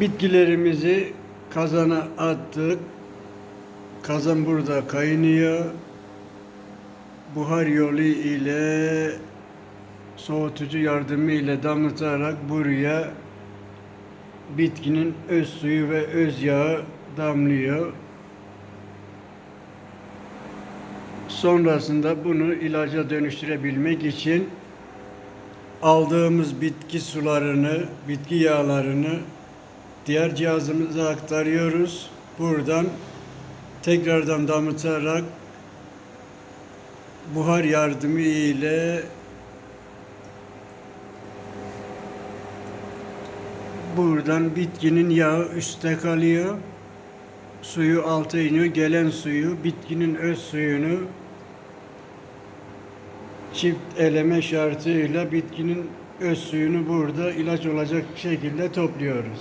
Bitkilerimizi kazana attık. Kazan burada kaynıyor. Buhar yolu ile soğutucu yardımı ile damlatarak buraya bitkinin öz suyu ve öz yağı damlıyor. Sonrasında bunu ilaca dönüştürebilmek için aldığımız bitki sularını, bitki yağlarını diğer cihazımıza aktarıyoruz. Buradan tekrardan damıtarak buhar yardımı ile buradan bitkinin yağı üstte kalıyor. Suyu alta iniyor. Gelen suyu, bitkinin öz suyunu çift eleme şartıyla bitkinin öz suyunu burada ilaç olacak şekilde topluyoruz.